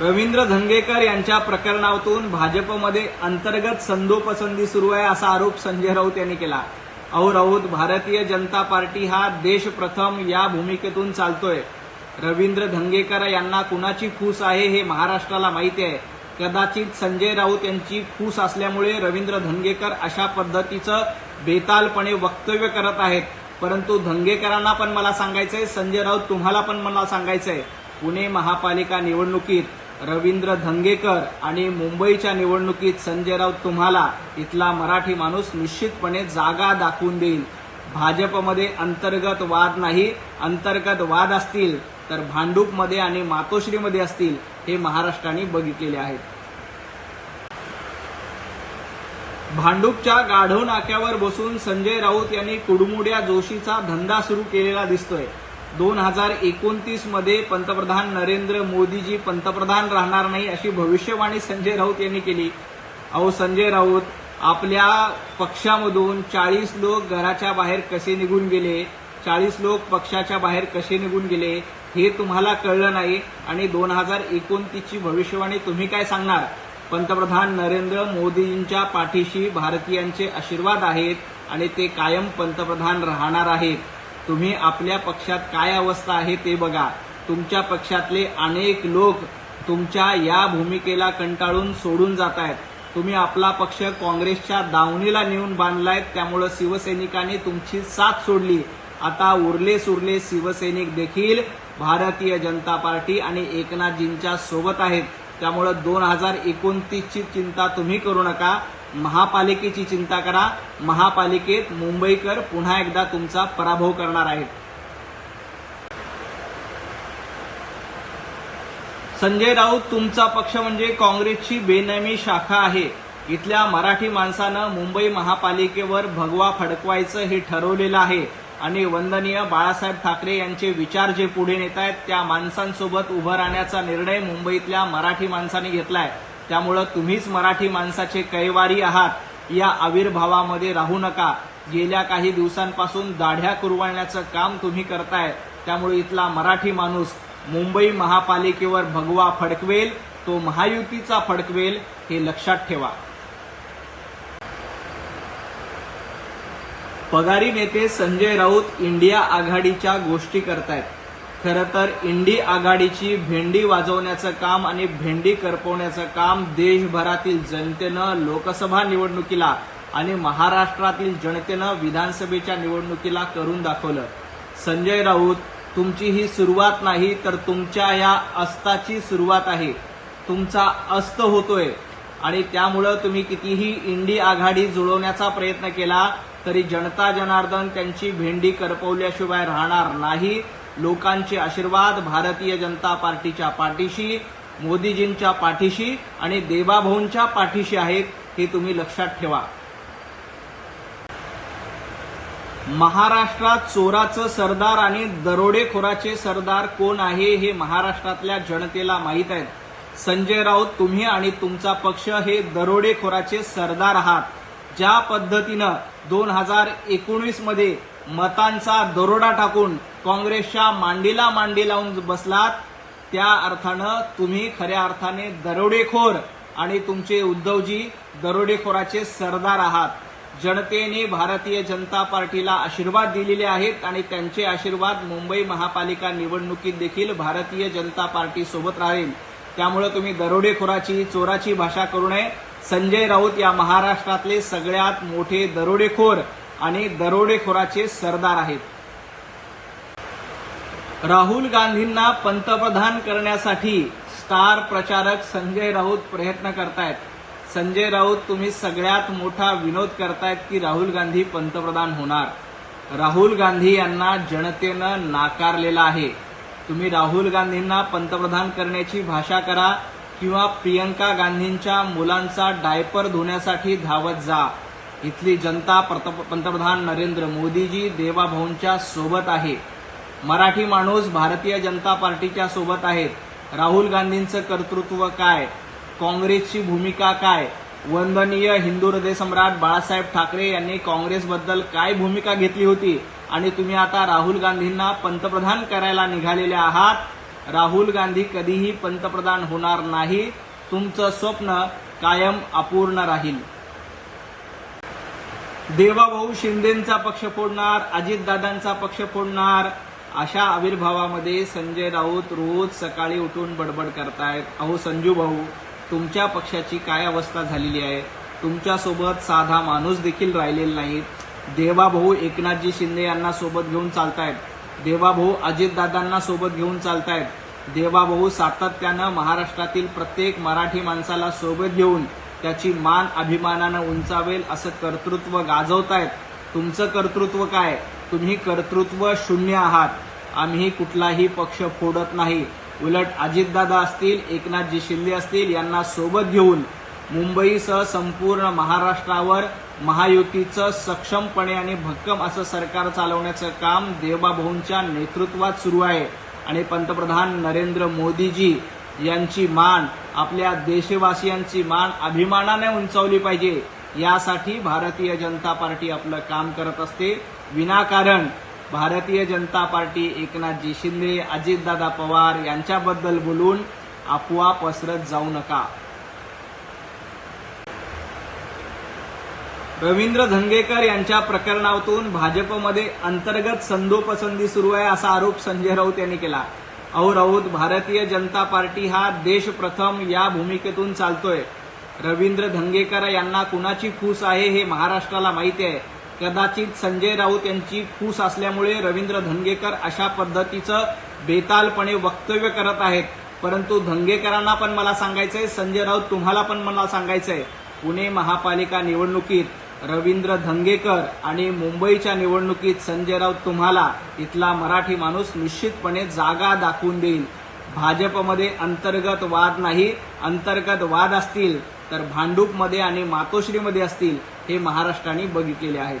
रवींद्र धंगेकर यांच्या प्रकरणातून भाजपमध्ये अंतर्गत संधोपसंधी सुरू आहे असा आरोप संजय राऊत यांनी केला. अहो राऊत भारतीय जनता पार्टी हा देश प्रथम या भूमिकेतून चालतोय. रवींद्र धंगेकर यांना कुणाची फूस आहे हे महाराष्ट्राला माहिती आहे. कदाचित संजय राऊत यांची फूस असल्यामुळे रवींद्र धंगेकर अशा पद्धतीचं बेतालपणे वक्तव्य करत आहेत. परंतु धंगेकरांना पण मला सांगायचंय संजय राऊत तुम्हाला पण मला सांगायचंय. पुणे महापालिका निवडणुकीत रवींद्र धंगेकर आणि मुंबईच्या निवडणुकीत संजय राऊत तुम्हाला इथला मराठी माणूस निश्चितपणे जागा दाखवून देईल. भाजपमध्ये अंतर्गत वाद नाही अंतर्गत वाद असतील तर भांडूपमध्ये आणि मातोश्रीमध्ये असतील हे महाराष्ट्राने बघितलेले आहेत भांडूपच्या गाढव नाक्यावर बसून संजय राऊत यांनी कुडमुड्या जोशीचा धंदा सुरू केलेला दिसतोय. दोन हजार एकोणतीसमध्ये पंतप्रधान नरेंद्र मोदीजी पंतप्रधान राहणार नाही अशी भविष्यवाणी संजय राऊत यांनी केली. अहो संजय राऊत आपल्या पक्षामधून चाळीस लोक घराच्या बाहेर कसे निघून गेले? चाळीस लोक पक्षाच्या बाहेर कसे निघून गेले? हे तुम्हाला कळलं नाही आणि दोन हजार एकोणतीसची भविष्यवाणी तुम्ही काय सांगणार? पंतप्रधान नरेंद्र मोदींच्या पाठीशी भारतीयांचे आशीर्वाद आहेत आणि ते कायम पंतप्रधान राहणार आहेत. तुम्ही आपल्या पक्षात काय अवस्था आहे ते बघा. तुमच्या पक्षातले अनेक लोक तुमच्या या भूमिकेला कंटाळून सोडून जात आहेत तुम्ही आपला पक्ष काँग्रेसच्या दावणीला नेऊन बांधलाय त्यामुळं शिवसैनिकांनी तुमची साथ सोडली. आता उरले सुरले शिवसैनिक देखील भारतीय जनता पार्टी आणि एकनाथजींच्या सोबत आहेत. त्यामुळं दोन हजार एकोणतीसची चिंता तुम्ही करू नका. महापालिकेची चिंता करा. महापालिकेत मुंबईकर पुन्हा एकदा तुमचा पराभव करणार आहेत. संजय राऊत तुमचा पक्ष म्हणजे काँग्रेसची बेनामी शाखा आहे. इथल्या मराठी माणसानं मुंबई महापालिकेवर भगवा फडकवायचं हे ठरवलेलं आहे. आणि वंदनीय बाळासाहेब ठाकरे यांचे विचार जे पुढे नेत आहेत त्या माणसांसोबत उभं राहण्याचा निर्णय मुंबईतल्या मराठी माणसांनी घेतलाय. त्यामुळं तुम्हीच मराठी माणसाचे कैवारी आहात. या आविर्भावामध्ये राहू नका. गेल्या काही दिवसांपासून दाढ्या कुरवाळण्याचं काम तुम्ही करताय. त्यामुळे इथला मराठी माणूस मुंबई महापालिकेवर भगवा फडकवेल तो महायुतीचा फडकवेल हे लक्षात ठेवा. पगारी नेते संजय राऊत इंडिया आघाडीच्या गोष्टी करतायत. खरं तर इंडी आघाडीची भेंडी वाजवण्याचं काम आणि भेंडी करपवण्याचं काम देशभरातील जनतेनं लोकसभा निवडणुकीला आणि महाराष्ट्रातील जनतेनं विधानसभेच्या निवडणुकीला करून दाखवलं. संजय राऊत तुमची ही सुरुवात नाही तर तुमच्या या अस्ताची सुरुवात आहे. तुमचा अस्त होतोय. आणि त्यामुळं तुम्ही कितीही इंडी आघाडी जुळवण्याचा प्रयत्न केला तरी जनता जनार्दन त्यांची भेंडी करपवल्याशिवाय राहणार नाही. लोकांचे आशीर्वाद भारतीय जनता पार्टीच्या पाठीशी मोदीजींच्या पाठीशी आणि देवाभाऊंच्या पाठीशी आहेत हे तुम्ही लक्षात ठेवा. महाराष्ट्रात चोराचं सरदार आणि दरोडेखोराचे सरदार कोण आहे हे महाराष्ट्रातल्या जनतेला माहीत आहे संजय राऊत तुम्ही आणि तुमचा पक्ष हे दरोडेखोराचे सरदार आहात. ज्या पद्धतीनं दोन हजार एकोणीसमध्ये मतांचा दरोडा टाकून काँग्रेसच्या मांडीला मांडी लावून बसलात त्या अर्थानं तुम्ही खऱ्या अर्थाने दरोडेखोर आणि तुमचे उद्धवजी दरोडेखोराचे सरदार आहात. जनतेने भारतीय जनता पार्टीला आशीर्वाद दिलेले आहेत आणि त्यांचे आशीर्वाद मुंबई महापालिका निवडणुकीत देखील भारतीय जनता पार्टी सोबत राहील. त्यामुळे तुम्ही दरोडेखोराची चोराची भाषा करू नये. संजय राऊत या महाराष्ट्रातले सगळ्यात मोठे दरोडेखोर आणि दरोडेखोराचे सरदार आहेत. राहुल गांधींना पंतप्रधान करण्यासाठी स्टार प्रचारक संजय राऊत प्रयत्न करतायत. संजय राऊत तुम्ही सगळ्यात मोठा विनोद करतायत की राहुल गांधी पंतप्रधान होणार. राहुल गांधी यांना जनतेनं नाकारलेलं आहे. तुम्ही राहुल गांधींना पंतप्रधान करण्याची भाषा करा किंवा प्रियंका गांधींच्या मुलांचा डायपर धुण्यासाठी धावत जा. इथली जनता पंतप्रधान नरेंद्र मोदीजी देवाभाऊंच्या सोबत आहे. मराठी माणूस भारतीय जनता पार्टीच्या सोबत आहेत. राहुल गांधींचं कर्तृत्व काय? काँग्रेसची भूमिका काय? वंदनीय हिंदू हृदय सम्राट बाळासाहेब ठाकरे यांनी काँग्रेसबद्दल काय भूमिका घेतली होती? आणि तुम्ही आता राहुल गांधींना पंतप्रधान करायला निघालेले आहात? राहुल गांधी कधीही पंतप्रधान होणार नाही. तुमचं स्वप्न कायम अपूर्ण राहील. देवाभाऊ शिंदेचा पक्ष फोडणार अजितदादांचा पक्ष फोडणार अशा आविर्भावामध्ये संजय राऊत रोज सकाळी उठून बडबड करतायत. अहो संजू भाऊ तुमच्या पक्षाची काय अवस्था झालेली आहे? तुमच्यासोबत साधा माणूस देखील राहिलेला नाही. देवाभाऊ एकनाथजी शिंदे यांना सोबत घेऊन चालतायत. देवाभाऊ अजितदादांना सोबत घेऊन चालतायत. देवाभाऊ सातत्यानं महाराष्ट्रातील प्रत्येक मराठी माणसाला सोबत घेऊन त्याची मान अभिमानानं उंचावेल असं कर्तृत्व गाजवतायत. तुमचं कर्तृत्व काय? तुम्ही कर्तृत्व शून्य आहात. आम्ही कुठलाही पक्ष फोडत नाही. उलट अजितदादा असतील एकनाथजी शिंदे असतील यांना सोबत घेऊन मुंबईसह संपूर्ण महाराष्ट्रावर महायुतीचं सक्षमपणे आणि भक्कम असं सरकार चालवण्याचं काम देवाभाऊंच्या नेतृत्वात सुरू आहे. आणि पंतप्रधान नरेंद्र मोदीजी यांची मान आपल्या देशवासियांची मान अभिमानाने उंचावली पाहिजे. यासाठी भारतीय जनता पार्टी आपलं काम करत असते. विनाकारण भारतीय जनता पार्टी एकनाथजी शिंदे अजितदादा पवार यांच्याबद्दल बोलून अफवा पसरत जाऊ नका. रवींद्र धंगेकर यांच्या प्रकरणातून भाजपमध्ये अंतर्गत संधोपसंधी सुरू आहे असा आरोप संजय राऊत यांनी केला. अहो राऊत भारतीय जनता पार्टी हा देश प्रथम या भूमिकेतून चालतोय. रवींद्र धंगेकर यांना कुणाची फूस आहे हे महाराष्ट्राला माहिती आहे. कदाचित संजय राऊत यांची फूस असल्यामुळे रवींद्र धंगेकर अशा पद्धतीचं बेतालपणे वक्तव्य करत आहेत. परंतु धंगेकरांना पण मला सांगायचंय संजय राऊत तुम्हाला पण मला सांगायचंय. पुणे महापालिका निवडणुकीत रवींद्र धंगेकर आणि मुंबईच्या निवडणुकीत संजय राऊत तुम्हाला इथला मराठी माणूस निश्चितपणे जागा दाखवून देईल. भाजपमध्ये अंतर्गत वाद नाही अंतर्गत वाद असतील तर भांडूपमध्ये आणि मातोश्रीमध्ये असतील हे महाराष्ट्राने बघितलेले आहेत.